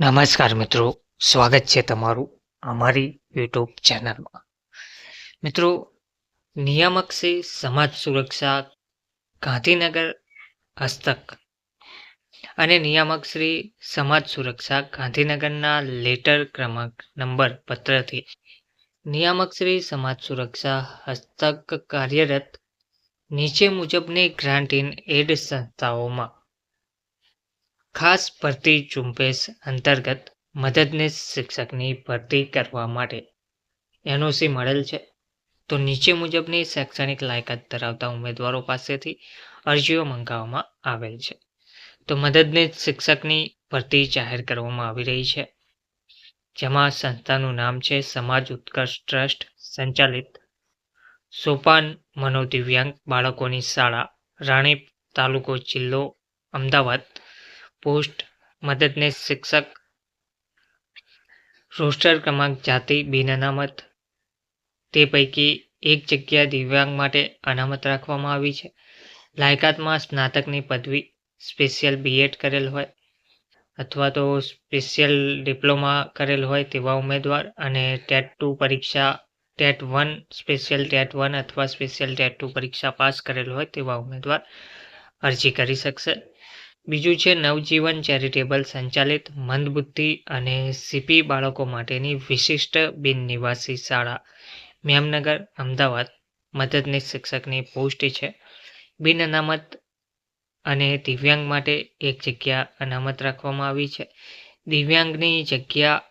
નમસ્કાર મિત્રો, સ્વાગત છે તમારું અમારી યુટ્યુબ ચેનલમાં. મિત્રો, નિયામક શ્રી સમાજ સુરક્ષા, ગાંધીનગર હસ્તક અને નિયામક શ્રી સમાજ સુરક્ષા, ગાંધીનગરના લેટર ક્રમાંક નંબર પત્રથી. નિયામક શ્રી સમાજ સુરક્ષા હસ્તક કાર્યરત નીચે મુજબની ગ્રાન્ટ ઇન એડ સંસ્થાઓમાં ખાસ ભરતી ઝુંબેશ અંતર્ગત મદદનીશ શિક્ષકની ભરતી કરવા માટે એનઓસી મળેલ છે. તો નીચે મુજબની શૈક્ષણિક લાયકાત ધરાવતા ઉમેદવારો પાસેથી અરજીઓ મંગાવવામાં આવેલ છે. તો મદદનીશ શિક્ષકની ભરતી જાહેર કરવામાં આવી રહી છે. જેમાં સંસ્થાનું નામ છે સમાજ ઉત્કર્ષ ટ્રસ્ટ, સંચાલિત સોપાન મનોદિવ્યાંગ બાળકોની શાળા, રાણીપ તાલુકો જિલ્લો, અમદાવાદ પોસ્ટ મદદનીશ શિક્ષક રોસ્ટર ક્રમાંક જાતિ બિન અનામત. તે પૈકી એક જગ્યા દિવ્યાંગ માટે અનામત રાખવામાં આવી છે. લાયકાતમાં સ્નાતકની પદવી સ્પેશિયલ બીએડ કરેલ હોય અથવા તો સ્પેશિયલ ડિપ્લોમા કરેલ હોય તેવા ઉમેદવાર અને ટેટ ટુ પરીક્ષા, TET one special TET one અથવા સ્પેશિયલ ટેટ ટુ પરીક્ષા પાસ કરેલ હોય તેવા ઉમેદવાર અરજી કરી શકશે. બીજું છે નવજીવન ચેરિટેબલ સંચાલિત મંદબુદ્ધિ અને સીપી બાળકો માટેની વિશિષ્ટ બિનનિવાસી શાળા. મેમનગર, અમદાવાદ, મદદનીશ શિક્ષકની પોસ્ટ છે. બિન અનામત અને દિવ્યાંગ માટે એક જગ્યા અનામત રાખવામાં આવી છે. દિવ્યાંગની જગ્યા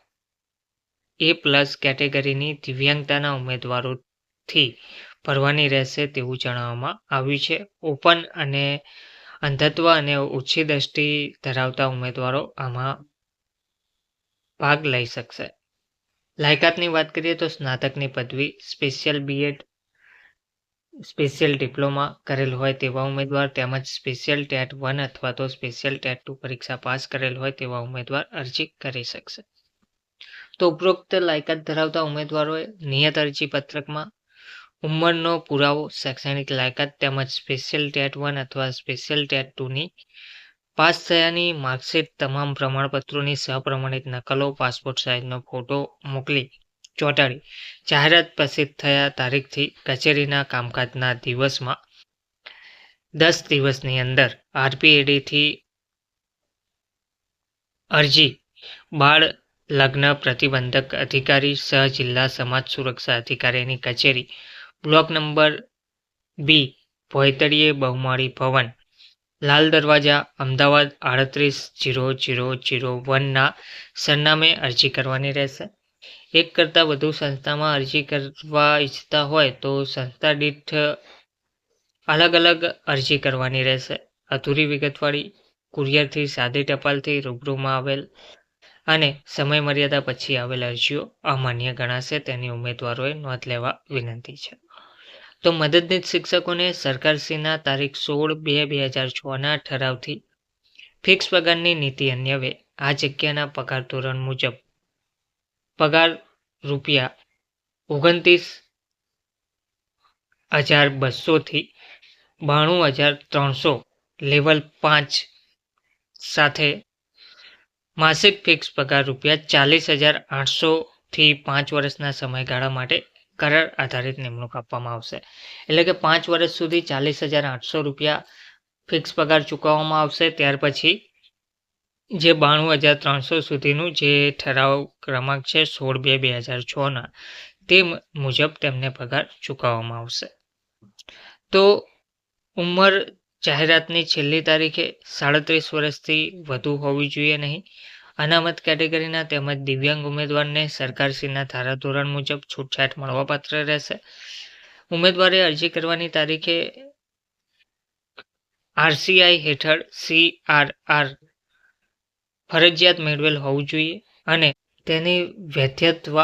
એ પ્લસ કેટેગરીની દિવ્યાંગતાના ઉમેદવારોથી ભરવાની રહેશે તેવું જણાવવામાં આવ્યું છે. ઓપન અને અંધત્વ અને ઓછી દ્રષ્ટિ ધરાવતા ઉમેદવારો આમાં ભાગ લઈ શકશે. લાયકાતની વાત કરીએ તો સ્નાતકની પદવી સ્પેશિયલ બીએડ સ્પેશિયલ ડિપ્લોમા કરેલ હોય તેવા ઉમેદવાર, તેમજ સ્પેશિયલ ટેટ વન અથવા તો સ્પેશિયલ ટેટ ટુ પરીક્ષા પાસ કરેલ હોય તેવા ઉમેદવાર અરજી કરી શકશે. તો ઉપરોક્ત લાયકાત ધરાવતા ઉમેદવારોએ નિયત અરજી પત્રકમાં ઉંમરનો પુરાવો, શૈક્ષણિક લાયકાત તેમજ સ્પેશિયલ ટેટ વન અથવા સ્પેશિયલ ટેટ ટુની પાસ થયાની માર્કશીટ તમામ પ્રમાણપત્રોની સહપ્રમાણિત નકલો, પાસપોર્ટ સાઇઝનો ફોટો મોકલી ચોંટાડી. જાહેરાત પ્રસિદ્ધ થયા તારીખથી કચેરીના કામકાજના દિવસમાં દસ દિવસની અંદર આરપીએડીથી અરજી. બાળ લગ્ન પ્રતિબંધક અધિકારી સહ જિલ્લા સમાજ સુરક્ષા અધિકારીની કચેરી બ્લોક નંબર બી, ભોયતળીએ બહુમાળી ભવન. લાલ દરવાજા, અમદાવાદ આડત્રીસ જીરો જીરો જીરો વનના સરનામે અરજી કરવાની રહેશે. એક કરતાં વધુ સંસ્થામાં અરજી કરવા ઈચ્છતા હોય તો સંસ્થા દીઠ અલગ અલગ અરજી કરવાની રહેશે. અધૂરી વિગતવાળી, કુરિયરથી સાદી ટપાલથી રૂબરૂમાં આવેલ અને સમય મર્યાદા પછી આવેલ અરજીઓ અમાન્ય ગણાશે તેની ઉમેદવારોએ નોંધ લેવા વિનંતી છે. તો મદદનીશ શિક્ષકોને સરકારશ્રીના તારીખ સોળ બે બે હજાર છના ઠરાવથી ફિક્સ પગારની નીતિ અન્યવે આ જગ્યાના પગાર ધોરણ મુજબ. પગાર રૂપિયા ઓગણત્રીસ હજાર બસોથી બાણું હજાર ત્રણસો લેવલ પાંચ સાથે માસિક ફિક્સ પગાર રૂપિયા ચાલીસ હજાર આઠસોથી પાંચ વર્ષના સમયગાળા માટે કરાર આધારિત નિમણૂક આપવામાં આવશે. એટલે કે પાંચ વર્ષ સુધી ચાલીસ હજાર આઠસો રૂપિયા ફિક્સ પગાર ચૂકવવામાં આવશે. ત્યાર પછી જે બાણું હજાર ત્રણસો સુધીનું જે ઠરાવ ક્રમાંક છે સોળ બે બે હજાર છના, તે મુજબ તેમને પગાર ચૂકવવામાં આવશે. તો ઉંમર જાહેરાતની છેલ્લી તારીખે સાડત્રીસ વર્ષથી વધુ હોવી જોઈએ નહીં. અનામત કેટેગરીના તેમજ દિવ્યાંગ ઉમેદવારને સરકારશ્રીના ધારાધોરણ મુજબ છૂટછાટ મળવાપાત્ર રહેશે. ઉમેદવારે અરજી કરવાની તારીખે આરસીઆઈ હેઠળ સી આર આર ફરજિયાત મેળવેલ હોવું જોઈએ અને તેની વૈધત્વ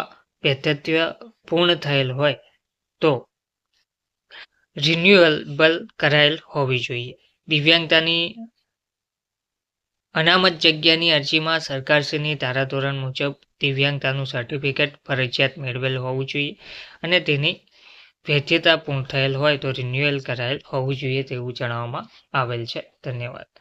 વૈધત્વ પૂર્ણ થયેલ હોય તો રિન્યુએબલ કરાયેલ હોવી જોઈએ. દિવ્યાંગતાની અનામત જગ્યાની અરજીમાં સરકારશ્રીની ધારાધોરણ મુજબ દિવ્યાંગતાનું સર્ટિફિકેટ ફરજિયાત મેળવેલ હોવું જોઈએ અને તેની વૈધતા પૂર્ણ થયેલ હોય તો રિન્યુઅલ કરાયેલ હોવું જોઈએ તેવું જણાવવામાં આવેલ છે. ધન્યવાદ.